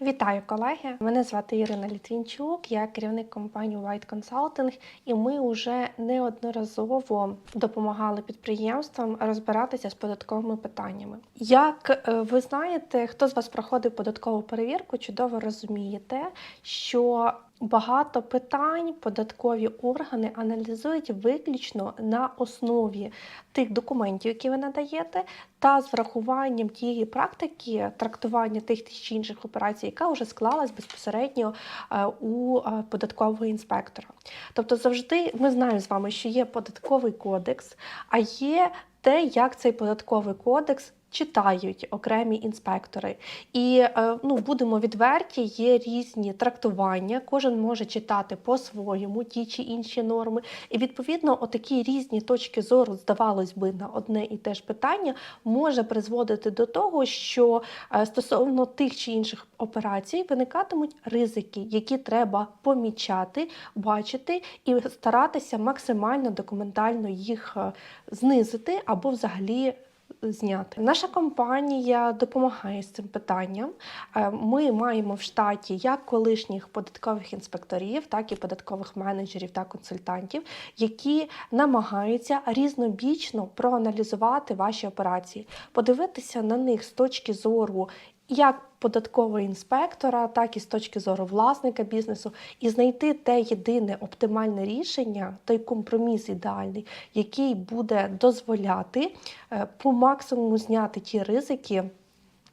Вітаю, колеги! Мене звати Ірина Літвінчук, я керівник компанії White Consulting, і ми вже неодноразово допомагали підприємствам розбиратися з податковими питаннями. Як е, ви знаєте, хто з вас проходив податкову перевірку, чудово розумієте, що Багато питань податкові органи аналізують виключно на основі тих документів, які ви надаєте, та з врахуванням тієї практики трактування тих чи інших операцій, яка вже склалась безпосередньо е, у е, податкового інспектора. Тобто, завжди ми знаємо з вами, що є податковий кодекс, а є те, як цей податковий кодекс. Читають окремі інспектори, і е, ну будемо відверті, є різні трактування. Кожен може читати по-своєму ті чи інші норми. І відповідно, отакі різні точки зору, здавалось би, на одне і те ж питання може призводити до того, що е, стосовно тих чи інших операцій виникатимуть ризики, які треба помічати, бачити і старатися максимально документально їх е, знизити або взагалі зняти. Наша компанія допомагає з цим питанням. Е, Ми маємо в штаті як колишніх податкових інспекторів, так і податкових менеджерів та консультантів, які намагаються різнобічно проаналізувати ваші операції, подивитися на них з точки зору. Як податкового інспектора, так і з точки зору власника бізнесу, і знайти те єдине оптимальне рішення, той компроміс ідеальний, який буде дозволяти е, по максимуму зняти ті ризики.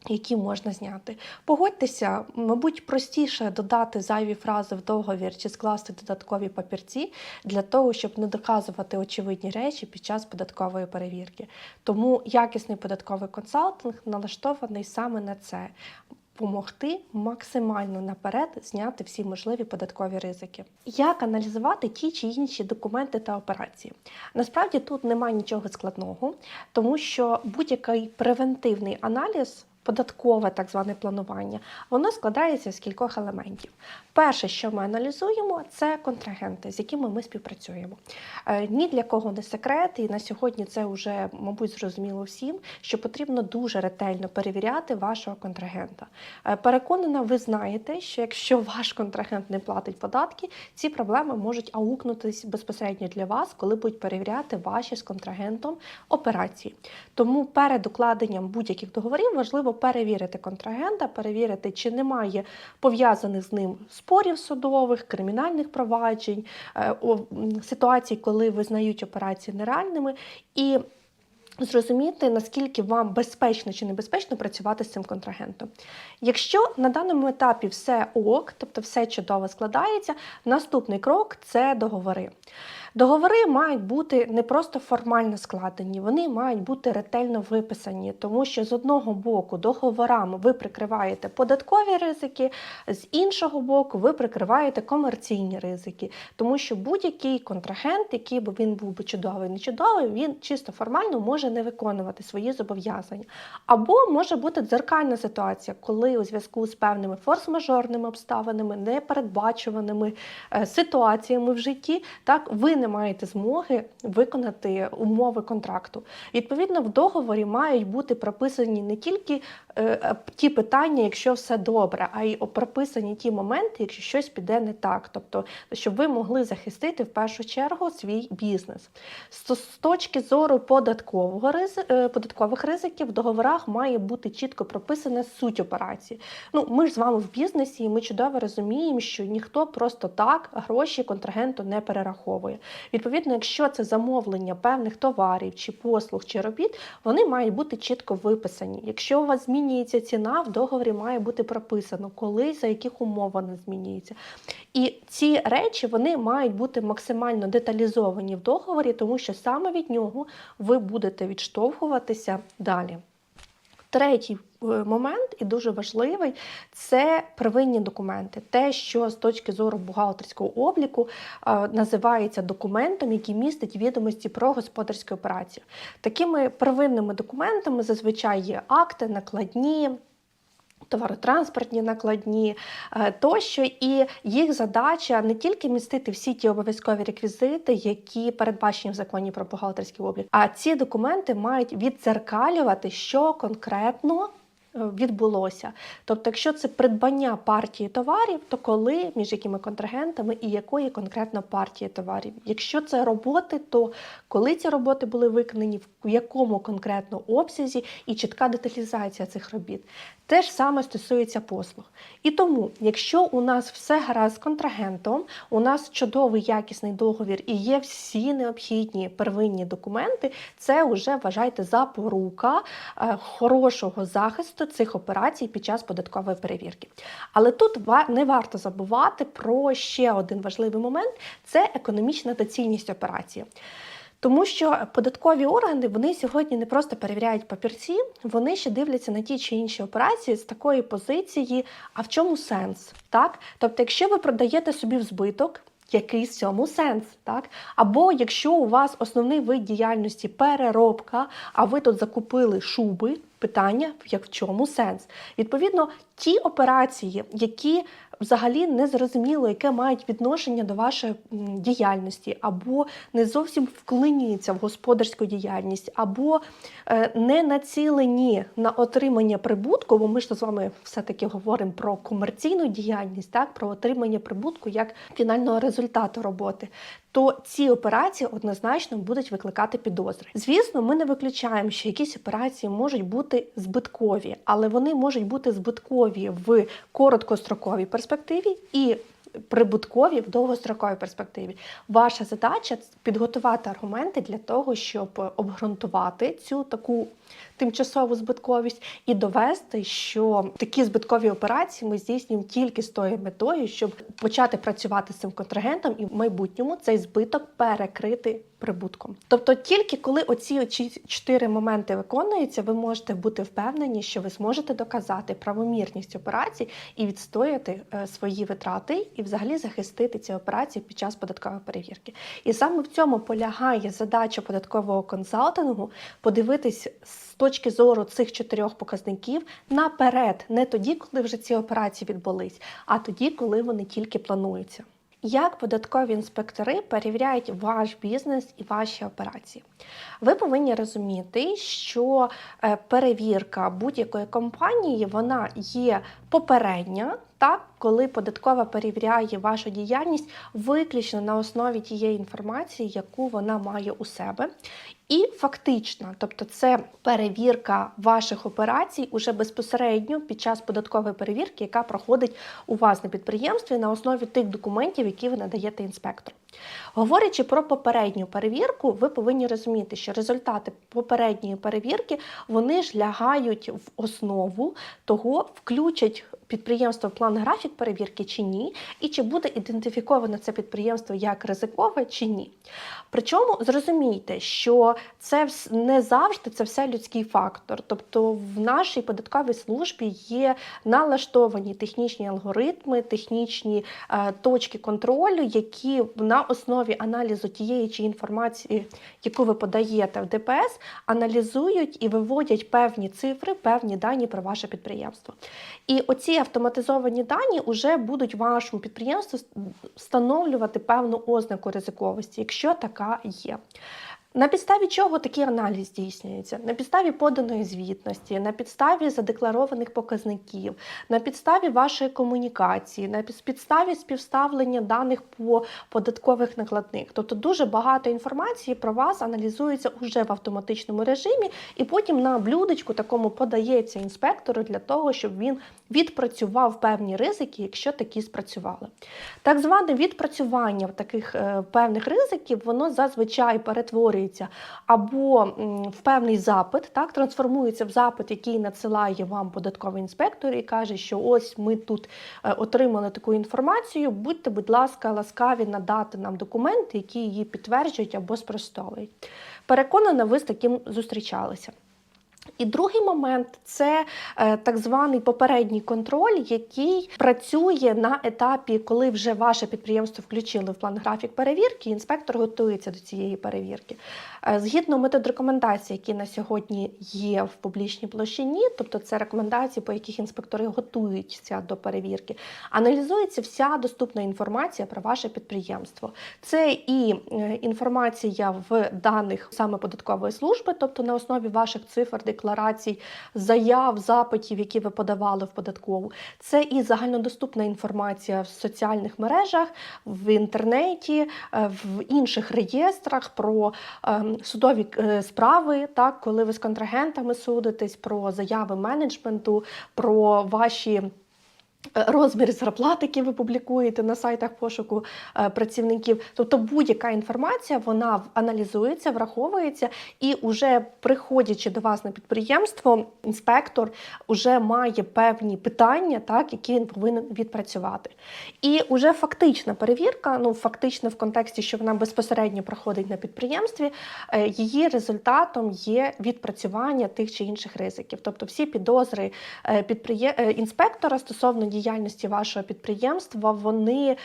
Які можна зняти. Погодьтеся, мабуть, простіше додати зайві фрази в договір чи скласти додаткові папірці для того, щоб не доказувати очевидні речі під час податкової перевірки. Тому якісний податковий консалтинг налаштований саме на це. Помогти максимально наперед зняти всі можливі податкові ризики. Як аналізувати ті чи інші документи та операції? Насправді тут немає нічого складного, тому що будь-який превентивний аналіз. Податкове так зване планування, воно складається з кількох елементів. Перше, що ми аналізуємо, це контрагенти, з якими ми співпрацюємо. Е, Ні для кого не секрет, і на сьогодні це вже, мабуть, зрозуміло всім, що потрібно дуже ретельно перевіряти вашого контрагента. Е, Переконана, ви знаєте, що якщо ваш контрагент не платить податки, ці проблеми можуть аукнутись безпосередньо для вас, коли будуть перевіряти ваші з контрагентом операції. Тому перед укладенням будь-яких договорів важливо перевірити контрагента, перевірити, чи немає пов'язаних з ним спорів судових, кримінальних проваджень, е, ситуацій, коли визнають операції нереальними, і зрозуміти, наскільки вам безпечно чи небезпечно працювати з цим контрагентом. Якщо на даному етапі все ок, тобто все чудово складається, наступний крок це договори. Договори мають бути не просто формально складені, вони мають бути ретельно виписані, тому що з одного боку договорами ви прикриваєте податкові ризики, з іншого боку, ви прикриваєте комерційні ризики, тому що будь-який контрагент, який би він був би чудовий, не чудовий, він чисто формально може не виконувати свої зобов'язання. Або може бути дзеркальна ситуація, коли у зв'язку з певними форс-мажорними обставинами, непередбачуваними е, ситуаціями в житті, так ви не маєте змоги виконати умови контракту. Відповідно, в договорі мають бути прописані не тільки е, ті питання, якщо все добре, а й прописані ті моменти, якщо щось піде не так. Тобто, щоб ви могли захистити в першу чергу свій бізнес. З, з точки зору податкового е, податкових ризиків в договорах має бути чітко прописана суть операції. Ну, ми ж з вами в бізнесі, і ми чудово розуміємо, що ніхто просто так гроші контрагенту не перераховує. Відповідно, якщо це замовлення певних товарів чи послуг чи робіт, вони мають бути чітко виписані. Якщо у вас змінюється ціна, в договорі має бути прописано, коли за яких умов вона змінюється. І ці речі вони мають бути максимально деталізовані в договорі, тому що саме від нього ви будете відштовхуватися далі. Третій е, момент і дуже важливий це первинні документи. Те, що з точки зору бухгалтерського обліку називається документом, який містить відомості про господарську операцію. Такими первинними документами зазвичай є акти, накладні. Товаротранспортні накладні е, тощо, і їх задача не тільки містити всі ті обов'язкові реквізити, які передбачені в законі про бухгалтерський облік, а ці документи мають відзеркалювати, що конкретно відбулося. Тобто, якщо це придбання партії товарів, то коли, між якими контрагентами і якої конкретно партії товарів. Якщо це роботи, то коли ці роботи були виконані, в якому конкретно обсязі і чітка деталізація цих робіт. Те ж саме стосується послуг. І тому, якщо у нас все гаразд з контрагентом, у нас чудовий якісний договір і є всі необхідні первинні документи, це вже вважайте запорука е, хорошого захисту цих операцій під час податкової перевірки. Але тут не варто забувати про ще один важливий момент це економічна доцільність операції. Тому що податкові органи вони сьогодні не просто перевіряють папірці, вони ще дивляться на ті чи інші операції з такої позиції, а в чому сенс? Так? Тобто, якщо ви продаєте собі в збиток, який в цьому сенс, так? Або якщо у вас основний вид діяльності переробка, а ви тут закупили шуби, питання, як в чому сенс? Відповідно, ті операції, які взагалі не зрозуміло, яке мають відношення до вашої діяльності, або не зовсім вклинюються в господарську діяльність, або е, не націлені на отримання прибутку, бо ми ж з вами все-таки говоримо про комерційну діяльність, так, про отримання прибутку як фінального результату роботи. То ці операції однозначно будуть викликати підозри. Звісно, ми не виключаємо, що якісь операції можуть бути збиткові, але вони можуть бути збиткові в короткостроковій перспективі і прибуткові в довгостроковій перспективі. Ваша задача підготувати аргументи для того, щоб обґрунтувати цю таку тимчасову збитковість і довести, що такі збиткові операції ми здійснюємо тільки з тою метою, щоб почати працювати з цим контрагентом і в майбутньому цей збиток перекрити прибутком. Тобто, тільки коли оці чотири моменти виконуються, ви можете бути впевнені, що ви зможете доказати правомірність операцій і відстояти е, свої витрати, і взагалі захистити ці операції під час податкової перевірки. І саме в цьому полягає задача податкового консалтингу подивитись з точки зору цих чотирьох показників наперед, не тоді, коли вже ці операції відбулись, а тоді, коли вони тільки плануються. Як податкові інспектори перевіряють ваш бізнес і ваші операції? Ви повинні розуміти, що е, перевірка будь-якої компанії вона є попередня, так, коли податкова перевіряє вашу діяльність виключно на основі тієї інформації, яку вона має у себе. І фактична, тобто це перевірка ваших операцій уже безпосередньо під час податкової перевірки, яка проходить у вас на підприємстві на основі тих документів, які ви надаєте інспектору. Говорячи про попередню перевірку, ви повинні розуміти, що результати попередньої перевірки вони ж лягають в основу того, включать підприємство план графік перевірки чи ні, і чи буде ідентифіковано це підприємство як ризикове чи ні. Причому зрозумійте, що це не завжди це все людський фактор. Тобто в нашій податковій службі є налаштовані технічні алгоритми, технічні е, точки контролю, які на основі аналізу тієї чи інформації, яку ви подаєте в ДПС, аналізують і виводять певні цифри, певні дані про ваше підприємство. І оці автоматизовані дані вже будуть вашому підприємству встановлювати певну ознаку ризиковості, якщо така є. На підставі чого такий аналіз здійснюється? На підставі поданої звітності, на підставі задекларованих показників, на підставі вашої комунікації, на підставі співставлення даних по податкових накладних. Тобто дуже багато інформації про вас аналізується уже в автоматичному режимі, і потім на блюдечку такому подається інспектору для того, щоб він відпрацював певні ризики, якщо такі спрацювали. Так зване відпрацювання таких е, певних ризиків, воно зазвичай перетворюється або в певний запит, так трансформується в запит, який надсилає вам податковий інспектор і каже, що ось ми тут е, отримали таку інформацію. Будьте, будь ласка, ласкаві надати нам документи, які її підтверджують або спростовують. Переконана, ви з таким зустрічалися. І другий момент це е, так званий попередній контроль, який працює на етапі, коли вже ваше підприємство включили в план графік перевірки, інспектор готується до цієї перевірки. Е, згідно метод рекомендацій, які на сьогодні є в публічній площині, тобто це рекомендації, по яких інспектори готуються до перевірки, аналізується вся доступна інформація про ваше підприємство. Це і е, інформація в даних саме податкової служби, тобто на основі ваших цифр, декларацій, заяв, запитів, які ви подавали в податкову. Це і загальнодоступна інформація в соціальних мережах, в інтернеті, е, в інших реєстрах про ем, судові е, справи, так, коли ви з контрагентами судитесь, про заяви менеджменту, про ваші. Е, Розмір зарплат, які ви публікуєте на сайтах пошуку е, працівників, тобто будь-яка інформація вона аналізується, враховується, і уже приходячи до вас на підприємство, інспектор вже має певні питання, так які він повинен відпрацювати. І вже фактична перевірка, ну фактично в контексті, що вона безпосередньо проходить на підприємстві, е, її результатом є відпрацювання тих чи інших ризиків. Тобто всі підозри підприє- інспектора стосовно діяльності вашого підприємства, вони.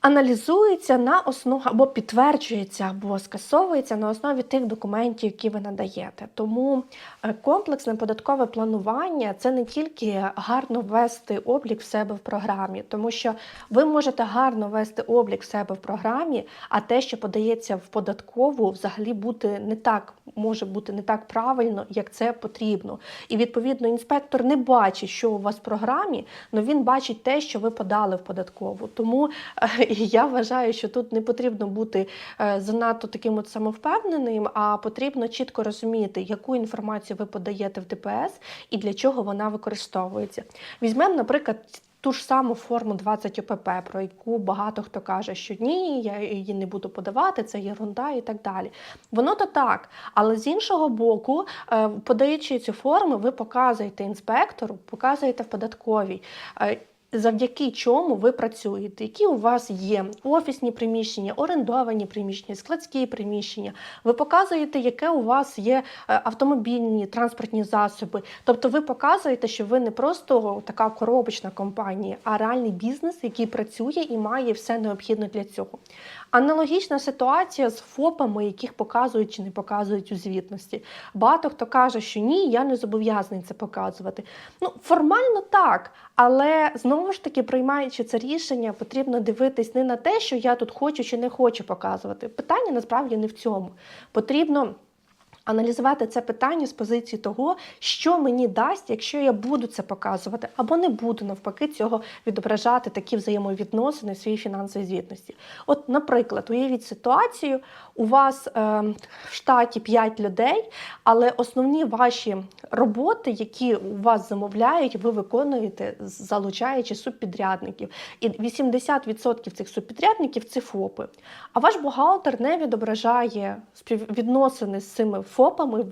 Аналізується на основі або підтверджується, або скасовується на основі тих документів, які ви надаєте. Тому е, комплексне податкове планування це не тільки гарно ввести облік в себе в програмі, тому що ви можете гарно ввести облік в себе в програмі, а те, що подається в податкову, взагалі бути не так може бути не так правильно, як це потрібно. І відповідно інспектор не бачить, що у вас в програмі, але він бачить те, що ви подали в податкову. Тому е, я вважаю, що тут не потрібно бути е, занадто таким от самовпевненим, а потрібно чітко розуміти, яку інформацію ви подаєте в ДПС і для чого вона використовується. Візьмемо, наприклад. Ту ж саму форму 20 ОПП, про яку багато хто каже, що ні, я її не буду подавати, це єрунда і так далі. Воно то так, але з іншого боку, е, подаючи цю форму, ви показуєте інспектору, показуєте в податковій. Завдяки чому ви працюєте, які у вас є офісні приміщення, орендовані приміщення, складські приміщення. Ви показуєте, яке у вас є е, автомобільні транспортні засоби. Тобто, ви показуєте, що ви не просто така коробочна компанія, а реальний бізнес, який працює і має все необхідне для цього. Аналогічна ситуація з ФОПами, яких показують чи не показують у звітності. Багато хто каже, що ні, я не зобов'язаний це показувати. Ну, формально так, але знову ж таки, приймаючи це рішення, потрібно дивитись не на те, що я тут хочу чи не хочу показувати. Питання насправді не в цьому. Потрібно. Аналізувати це питання з позиції того, що мені дасть, якщо я буду це показувати, або не буду навпаки цього відображати такі взаємовідносини в своїй фінансовій звітності. От, наприклад, уявіть ситуацію: у вас е, в штаті 5 людей, але основні ваші роботи, які у вас замовляють, ви виконуєте, залучаючи субпідрядників. І 80% цих субпідрядників це ФОПи. А ваш бухгалтер не відображає співвідносини з цими ФОПами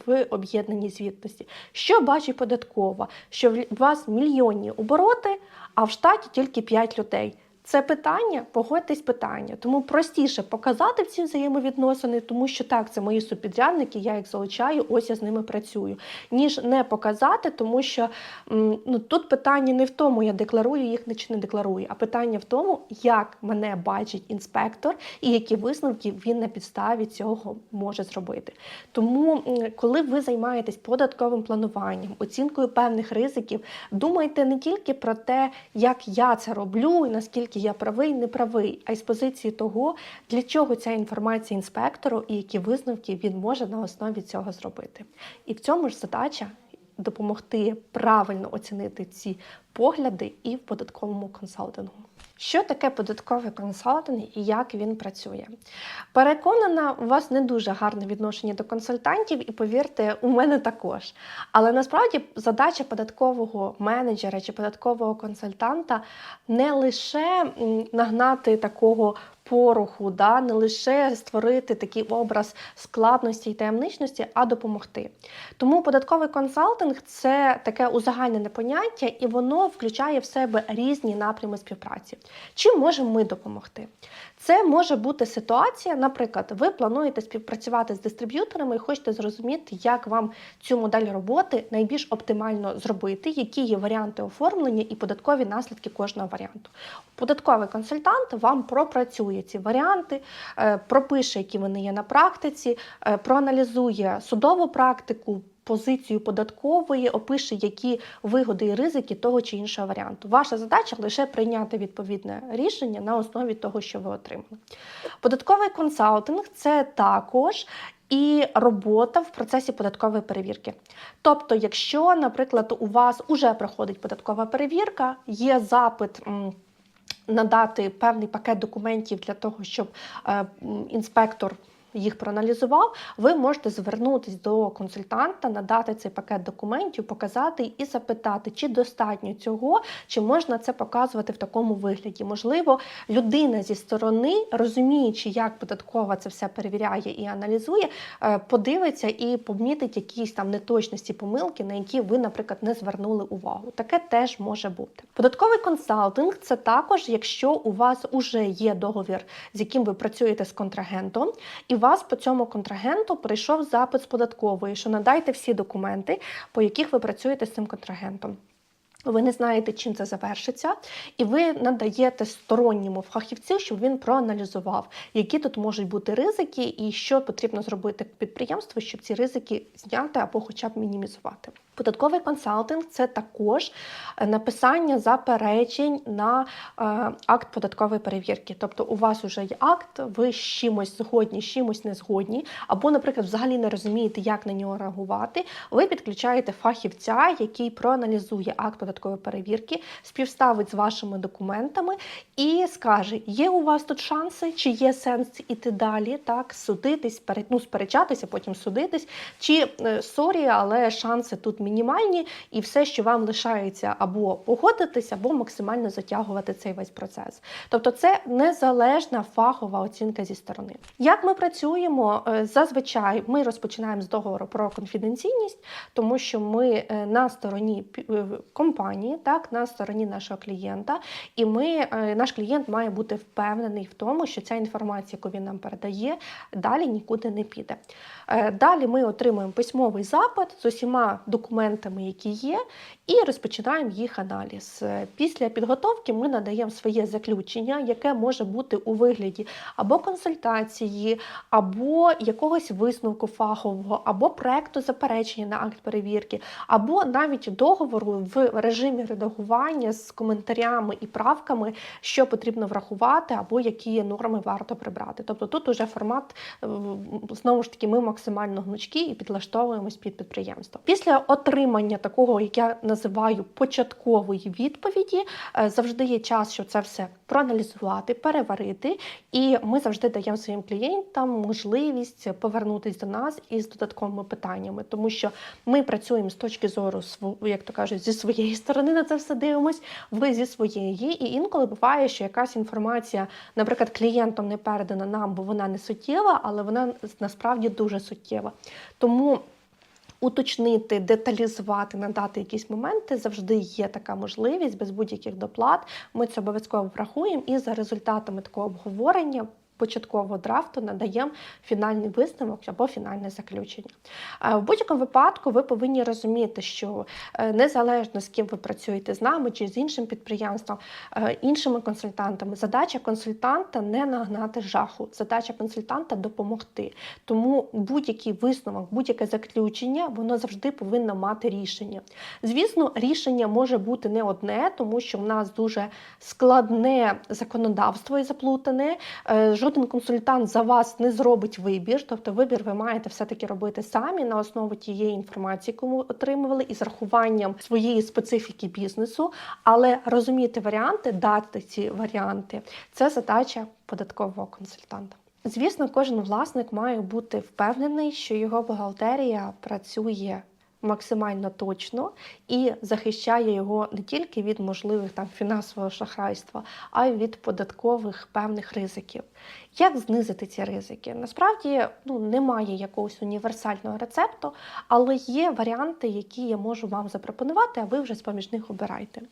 в об'єднаній звітності. Що бачить податкова? Що у вас мільйонні обороти, а в штаті тільки 5 людей. Це питання, погодьтесь питання. Тому простіше показати ці взаємовідносини, тому що так, це мої субпідрядники, я їх залучаю, ось я з ними працюю. Ніж не показати, тому що ну, тут питання не в тому, я декларую їх чи не декларую, а питання в тому, як мене бачить інспектор і які висновки він на підставі цього може зробити. Тому, коли ви займаєтесь податковим плануванням, оцінкою певних ризиків, думайте не тільки про те, як я це роблю, і наскільки я правий, не правий, а й з позиції того, для чого ця інформація інспектору і які висновки він може на основі цього зробити. І в цьому ж задача допомогти правильно оцінити ці погляди і в податковому консалтингу. Що таке податковий консалтинг і як він працює? Переконана, у вас не дуже гарне відношення до консультантів, і повірте, у мене також. Але насправді задача податкового менеджера чи податкового консультанта не лише нагнати такого пороху, да, не лише створити такий образ складності і таємничності, а допомогти. Тому податковий консалтинг це таке узагальнене поняття, і воно включає в себе різні напрями співпраці. Чим можемо ми допомогти? Це може бути ситуація, наприклад, ви плануєте співпрацювати з дистриб'юторами і хочете зрозуміти, як вам цю модель роботи найбільш оптимально зробити, які є варіанти оформлення і податкові наслідки кожного варіанту. Податковий консультант вам пропрацює ці варіанти, е, пропише, які вони є на практиці, е, проаналізує судову практику. Позицію податкової опише, які вигоди і ризики того чи іншого варіанту. Ваша задача лише прийняти відповідне рішення на основі того, що ви отримали. Податковий консалтинг це також і робота в процесі податкової перевірки. Тобто, якщо, наприклад, у вас уже проходить податкова перевірка, є запит. Надати певний пакет документів для того, щоб е, інспектор їх проаналізував, ви можете звернутися до консультанта, надати цей пакет документів, показати і запитати, чи достатньо цього, чи можна це показувати в такому вигляді. Можливо, людина зі сторони, розуміючи, як податкова це все перевіряє і аналізує, е, подивиться і помітить якісь там неточності, помилки, на які ви, наприклад, не звернули увагу. Таке теж може бути. Податковий консалтинг це також, якщо у вас уже є договір, з яким ви працюєте з контрагентом, і вас по цьому контрагенту прийшов запит з податкової, що надайте всі документи, по яких ви працюєте з цим контрагентом. Ви не знаєте, чим це завершиться, і ви надаєте сторонньому фахівцю, щоб він проаналізував, які тут можуть бути ризики, і що потрібно зробити підприємству, щоб ці ризики зняти або хоча б мінімізувати. Податковий консалтинг це також е, написання заперечень на е, акт податкової перевірки. Тобто, у вас вже є акт, ви з чимось згодні, з чимось не згодні, або, наприклад, взагалі не розумієте, як на нього реагувати. Ви підключаєте фахівця, який проаналізує акт податкової перевірки, співставить з вашими документами і скаже, є у вас тут шанси, чи є сенс іти далі, так, судитись, пере- ну, сперечатися, потім судитись, чи е, сорі, але шанси тут мінімальні, і все, що вам лишається, або погодитись, або максимально затягувати цей весь процес. Тобто, це незалежна фахова оцінка зі сторони. Як ми працюємо? Е, Зазвичай ми розпочинаємо з договору про конфіденційність, тому що ми е, на стороні е, компанії, так, на стороні нашого клієнта, і ми, е, наш клієнт має бути впевнений в тому, що ця інформація, яку він нам передає, далі нікуди не піде. Е, Далі ми отримуємо письмовий запит з усіма документами, які є, і розпочинаємо їх аналіз. Е, Після підготовки ми надаємо своє заключення, яке може бути у вигляді або консультації, або якогось висновку фахового, або проекту заперечення на акт перевірки, або навіть договору в режимі редагування з коментарями і правками, що потрібно врахувати, або які норми варто прибрати. Тобто тут уже формат е, знову ж таки ми максимально гнучкі і підлаштовуємось під підприємство. Після отримання такого, як я називаю, початкової відповіді, е, завжди є час, щоб це все проаналізувати, переварити, і ми завжди даємо своїм клієнтам можливість повернутися до нас із додатковими питаннями, тому що ми працюємо з точки зору як то кажуть, зі своєї сторони на це все дивимось, ви зі своєї, і інколи буває, що якась інформація, наприклад, клієнтом не передана нам, бо вона не суттєва, але вона насправді дуже суттєва. Тому уточнити, деталізувати, надати якісь моменти завжди є така можливість без будь-яких доплат. Ми це обов'язково врахуємо і за результатами такого обговорення. Початкового драфту надаємо фінальний висновок або фінальне заключення. Е, В будь-якому випадку ви повинні розуміти, що е, незалежно з ким ви працюєте з нами чи з іншим підприємством, е, іншими консультантами, задача консультанта не нагнати жаху, задача консультанта допомогти. Тому будь-який висновок, будь-яке заключення, воно завжди повинно мати рішення. Звісно, рішення може бути не одне, тому що в нас дуже складне законодавство і заплутане. Жоден консультант за вас не зробить вибір, тобто вибір ви маєте все-таки робити самі на основі тієї інформації, яку ви отримували, і з рахуванням своєї специфіки бізнесу, але розуміти варіанти, дати ці варіанти це задача податкового консультанта. Звісно, кожен власник має бути впевнений, що його бухгалтерія працює максимально точно і захищає його не тільки від можливих там фінансового шахрайства, а й від податкових певних ризиків. Як знизити ці ризики? Насправді ну, немає якогось універсального рецепту, але є варіанти, які я можу вам запропонувати, а ви вже з-поміж них обирайте.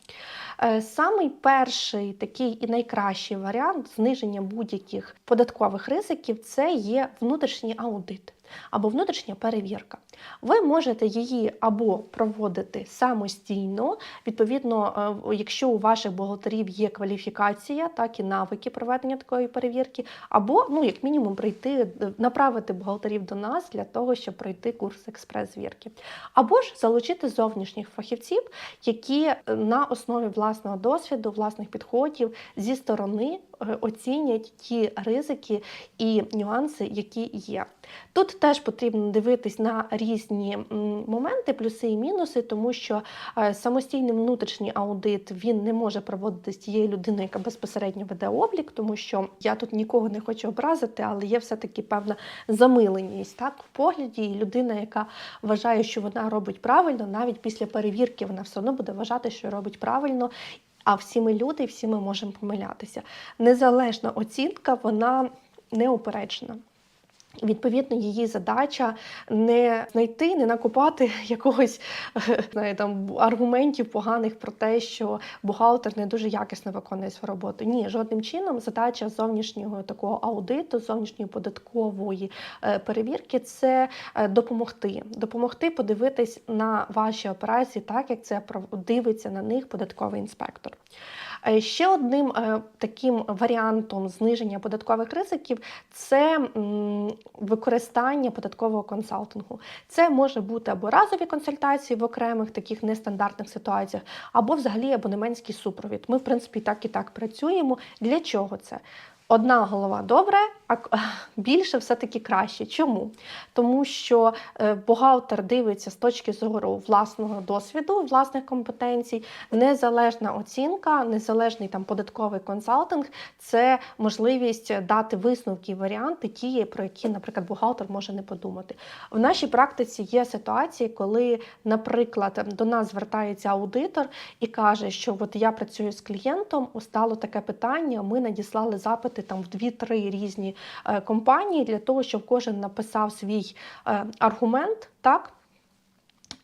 Е, Самий перший такий і найкращий варіант зниження будь-яких податкових ризиків це є внутрішній аудит або внутрішня перевірка. Ви можете її або проводити самостійно, відповідно, е, якщо у ваших бухгалтерів є кваліфікація, так і навики проведення такої перевірки, або, ну, як мінімум, прийти, е, направити бухгалтерів до нас для того, щоб пройти курс експрес-звірки. Або ж залучити зовнішніх фахівців, які е, на основі власного досвіду, власних підходів зі сторони оцінять ті ризики і нюанси, які є. Тут теж потрібно дивитись на різні моменти, плюси і мінуси, тому що е, самостійний внутрішній аудит він не може проводитись тією людиною, яка безпосередньо веде облік, тому що я тут нікого не хочу образити, але є все-таки певна замиленість так в погляді, і людина, яка вважає, що вона робить правильно, навіть після перевірки вона все одно буде вважати, що робить правильно. А всі ми люди, і всі ми можемо помилятися. Незалежна оцінка, вона неупереджена. Відповідно, її задача не знайти, не накопати якогось знає, там аргументів поганих про те, що бухгалтер не дуже якісно виконує свою роботу. Ні, жодним чином задача зовнішнього такого аудиту, зовнішньої податкової е, перевірки це е, допомогти. Допомогти подивитись на ваші операції, так як це дивиться на них податковий інспектор. Ще одним е, таким варіантом зниження податкових ризиків це використання податкового консалтингу. Це може бути або разові консультації в окремих таких нестандартних ситуаціях, або взагалі абонементський супровід. Ми, в принципі, так і так працюємо. Для чого це? Одна голова добре, а більше все-таки краще. Чому? Тому що е, бухгалтер дивиться з точки зору власного досвіду, власних компетенцій, незалежна оцінка, незалежний там податковий консалтинг це можливість дати висновки і варіанти, ті, про які, наприклад, бухгалтер може не подумати. В нашій практиці є ситуації, коли, наприклад, до нас звертається аудитор і каже, що от я працюю з клієнтом, стало таке питання. Ми надіслали запити там в 2-3 різні е, компанії для того, щоб кожен написав свій е, аргумент, так.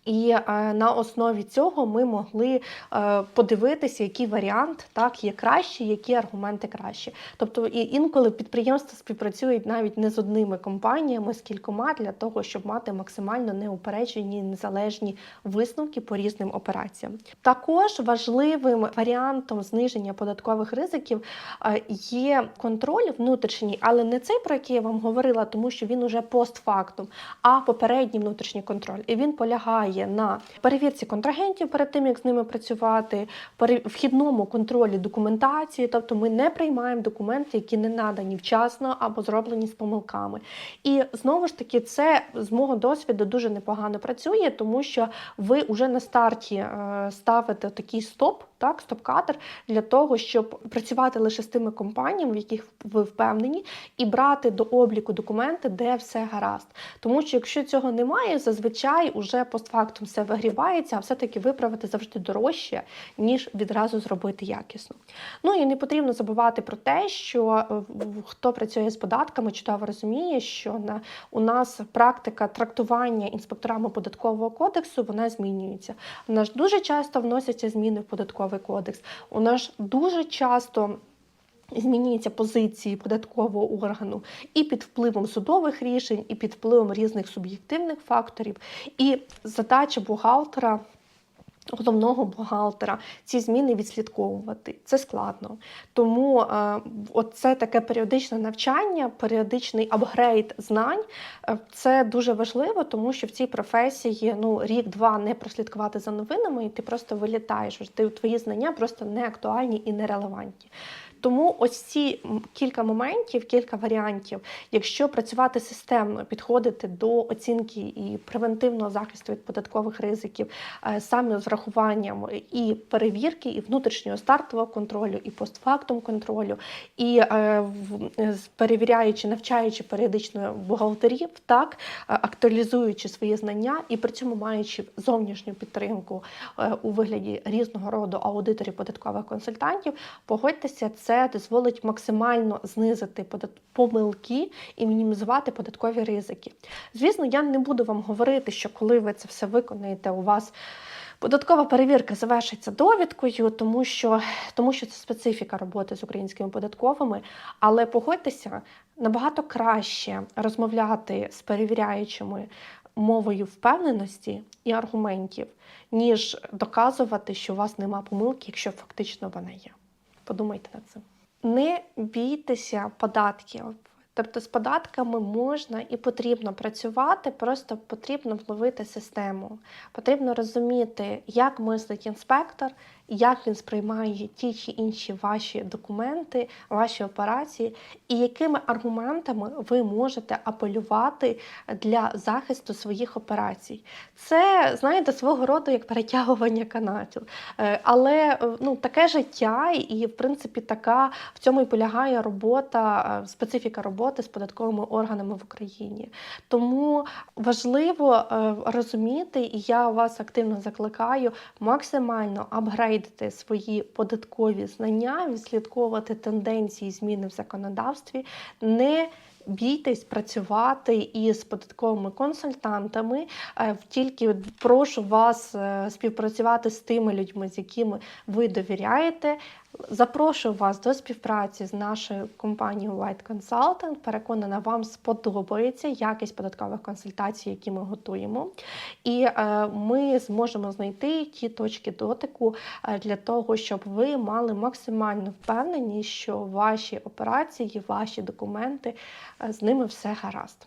І е, на основі цього ми могли е, подивитися, який варіант так є кращий, які аргументи кращі. Тобто і інколи підприємства співпрацюють навіть не з одними компаніями, з кількома для того, щоб мати максимально неупереджені незалежні висновки по різним операціям. Також важливим варіантом зниження податкових ризиків е, є контроль внутрішній, але не цей, про який я вам говорила, тому що він уже постфактум, а попередній внутрішній контроль. І він полягає на перевірці контрагентів перед тим, як з ними працювати, вхідному контролі документації, тобто ми не приймаємо документи, які не надані вчасно або зроблені з помилками. І знову ж таки, це з мого досвіду дуже непогано працює, тому що ви вже на старті е, ставите такий стоп, так, стоп-кадр для того, щоб працювати лише з тими компаніями, в яких ви впевнені, і брати до обліку документи, де все гаразд. Тому що якщо цього немає, зазвичай уже постфактум все вигрівається, а все-таки виправити завжди дорожче, ніж відразу зробити якісно. Ну і не потрібно забувати про те, що е, хто працює з податками, чудово розуміє, що на у нас практика трактування інспекторами податкового кодексу вона змінюється. У нас дуже часто вносяться зміни в податковий кодекс. У нас дуже часто. Змінюються позиції податкового органу і під впливом судових рішень, і під впливом різних суб'єктивних факторів. І задача бухгалтера головного бухгалтера ці зміни відслідковувати. Це складно. Тому е, оце таке періодичне навчання, періодичний апгрейд знань е, це дуже важливо, тому що в цій професії ну рік-два не прослідкувати за новинами, і ти просто вилітаєш. Ти твої знання просто не актуальні і нерелевантні. Тому ось ці кілька моментів, кілька варіантів, якщо працювати системно, підходити до оцінки і превентивного захисту від податкових ризиків, е, саме з врахуванням і перевірки, і внутрішнього стартового контролю, і постфактум контролю, і е, перевіряючи, навчаючи періодично бухгалтерів, так е, актуалізуючи свої знання і при цьому маючи зовнішню підтримку у вигляді різного роду аудиторів податкових консультантів, погодьтеся, це дозволить максимально знизити помилки і мінімізувати податкові ризики. Звісно, я не буду вам говорити, що коли ви це все виконаєте, у вас Податкова перевірка завершиться довідкою, тому що, тому що це специфіка роботи з українськими податковими. Але погодьтеся, набагато краще розмовляти з перевіряючими мовою впевненості і аргументів, ніж доказувати, що у вас нема помилки, якщо фактично вона є. Подумайте над цим. Не бійтеся податків. Тобто з податками можна і потрібно працювати, просто потрібно вловити систему. Потрібно розуміти, як мислить інспектор, як він сприймає ті чи інші ваші документи, ваші операції, і якими аргументами ви можете апелювати для захисту своїх операцій. Це, знаєте, свого роду як перетягування канатів. Е, Але е, ну, таке життя, і, в принципі, така в цьому і полягає робота, е, специфіка роботи з податковими органами в Україні. Тому важливо розуміти, і я вас активно закликаю максимально апгрейдити свої податкові знання, відслідковувати тенденції зміни в законодавстві. не Бійтесь працювати із податковими консультантами. Е, Тільки прошу вас е, співпрацювати з тими людьми, з якими ви довіряєте. Запрошую вас до співпраці з нашою компанією White Consultant. Переконана, вам сподобається якість податкових консультацій, які ми готуємо. І е, ми зможемо знайти ті точки дотику е, для того, щоб ви мали максимальну впевненість, що ваші операції, ваші документи е, з ними все гаразд.